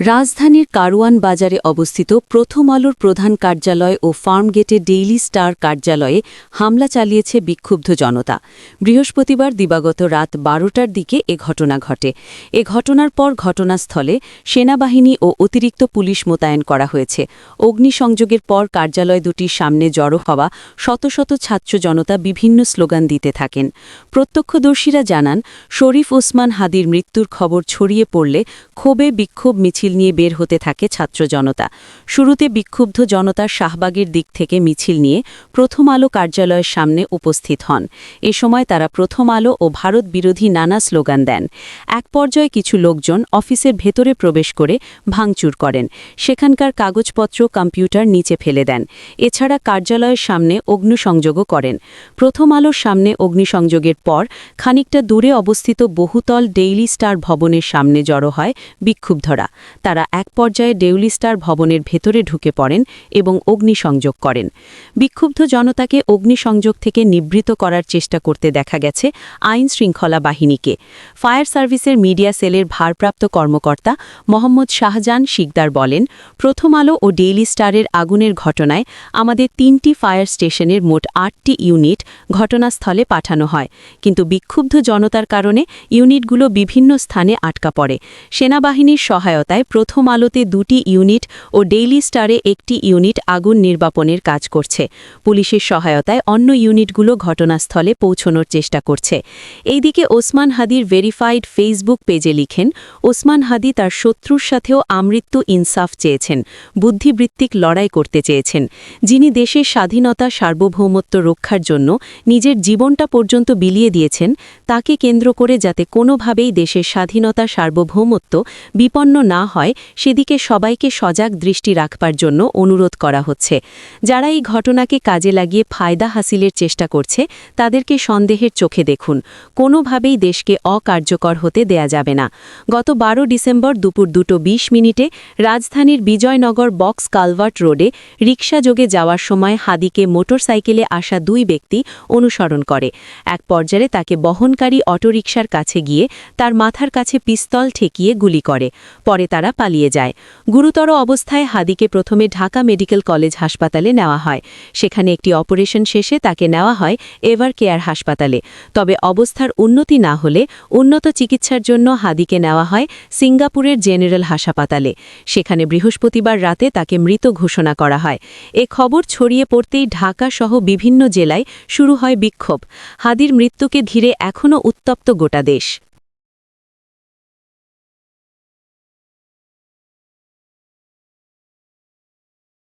রাজধানীর কারওয়ান বাজারে অবস্থিত প্রথম আলোর প্রধান কার্যালয় ও ফার্মগেটে ডেইলি স্টার কার্যালয়ে হামলা চালিয়েছে বিক্ষুব্ধ জনতা। বৃহস্পতিবার দিবাগত রাত বারোটার দিকে এ ঘটনা ঘটে। এ ঘটনার পর ঘটনাস্থলে সেনাবাহিনী ও অতিরিক্ত পুলিশ মোতায়েন করা হয়েছে। অগ্নিসংযোগের পর কার্যালয় দুটির সামনে জড়ো হওয়া শত শত ছাত্র জনতা বিভিন্ন স্লোগান দিতে থাকেন। প্রত্যক্ষদর্শীরা জানান, শরীফ ওসমান হাদির মৃত্যুর খবর ছড়িয়ে পড়লে ক্ষোভে বিক্ষোভ মিছিল নিয়ে বের হতে থাকে ছাত্র জনতা। শুরুতে বিক্ষুব্ধ জনতার শাহবাগের দিক থেকে মিছিল নিয়ে প্রথম আলো কার্যালয়ের সামনে উপস্থিত হন। এ সময় তারা প্রথম আলো ও ভারত বিরোধী নানা স্লোগান দেন। এক পর্যায়ে কিছু লোকজন অফিসের ভেতরে প্রবেশ করে ভাঙচুর করেন। সেখানকার কাগজপত্র কম্পিউটার নিচে ফেলে দেন। এছাড়া কার্যালয়ের সামনে অগ্নিসংযোগও করেন। প্রথম আলোর সামনে অগ্নিসংযোগের পর খানিকটা দূরে অবস্থিত বহুতল ডেইলি স্টার ভবনের সামনে জড়ো হয় বিক্ষুব্ধরা। তারা এক পর্যায়ে ডেউলি স্টার ভবনের ভেতরে ঢুকে পড়েন এবং অগ্নিসংযোগ করেন। বিক্ষুব্ধ জনতাকে অগ্নিসংযোগ থেকে নিবৃত করার চেষ্টা করতে দেখা গেছে আইন শৃঙ্খলা বাহিনীকে। ফায়ার সার্ভিসের মিডিয়া সেলের ভারপ্রাপ্ত কর্মকর্তা মোহাম্মদ শাহজাহান শিকদার বলেন, প্রথম আলো ও ডেইলি স্টারের আগুনের ঘটনায় আমাদের তিনটি ফায়ার স্টেশনের মোট আটটি ইউনিট ঘটনাস্থলে পাঠানো হয়। কিন্তু বিক্ষুব্ধ জনতার কারণে ইউনিটগুলো বিভিন্ন স্থানে আটকা পড়ে। সেনাবাহিনীর সহায়তায় প্রথম আলোতে দুটি ইউনিট ও ডেইলি স্টারে একটি ইউনিট আগুন নির্বাপনের কাজ করছে। পুলিশের সহায়তায় অন্য ইউনিটগুলো ঘটনাস্থলে পৌঁছনোর চেষ্টা করছে। এইদিকে ওসমান হাদির ভেরিফাইড ফেসবুক পেজে লিখেন, ওসমান হাদি তার শত্রুর সাথেও আমৃত্যু ইনসাফ চেয়েছেন, বুদ্ধিবৃত্তিক লড়াই করতে চেয়েছেন। যিনি দেশের স্বাধীনতা, সার্বভৌমত্ব রক্ষার জন্য নিজের জীবনটা পর্যন্ত বিলিয়ে দিয়েছেন, তাকে কেন্দ্র করে যাতে কোনোভাবেই দেশের স্বাধীনতা, সার্বভৌমত্ব বিপন্ন না হয়। সেদিকে সবাইকে সজাগ দৃষ্টি রাখবার জন্য অনুরোধ করা হচ্ছে। যারা এই ঘটনাকে কাজে লাগিয়ে ফায়দা হাসিলের চেষ্টা করছে, তাদেরকে সন্দেহের চোখে দেখুন। কোনোভাবেই দেশকে অকার্যকর হতে দেয়া যাবে না। গত বারো ডিসেম্বর দুপুর দুটো বিশ মিনিটে রাজধানীর বিজয়নগর বক্স কালভার্ট রোডে রিকশাযোগে যাওয়ার সময় হাদিকে মোটরসাইকেলে আসা দুই ব্যক্তি অনুসরণ করে। এক পর্যায়ে তাকে বহনকারী অটোরিকশার কাছে গিয়ে তার মাথার কাছে পিস্তল ঠেকিয়ে গুলি করে। পরে তারা পালিয়ে যায়। গুরুতর অবস্থায় হাদিকে প্রথমে ঢাকা মেডিকেল কলেজ হাসপাতালে নেওয়া হয়। সেখানে একটি অপারেশন শেষে তাকে নেওয়া হয় এভার কেয়ার হাসপাতালে। তবে অবস্থার উন্নতি না হলে উন্নত চিকিৎসার জন্য হাদিকে নেওয়া হয় সিঙ্গাপুরের জেনারেল হাসপাতালে। সেখানে বৃহস্পতিবার রাতে তাকে মৃত ঘোষণা করা হয়। এ খবর ছড়িয়ে পড়তেই ঢাকা সহ বিভিন্ন জেলায় শুরু হয় বিক্ষোভ। হাদির মৃত্যুকে ঘিরে এখনও উত্তপ্ত গোটা দেশ।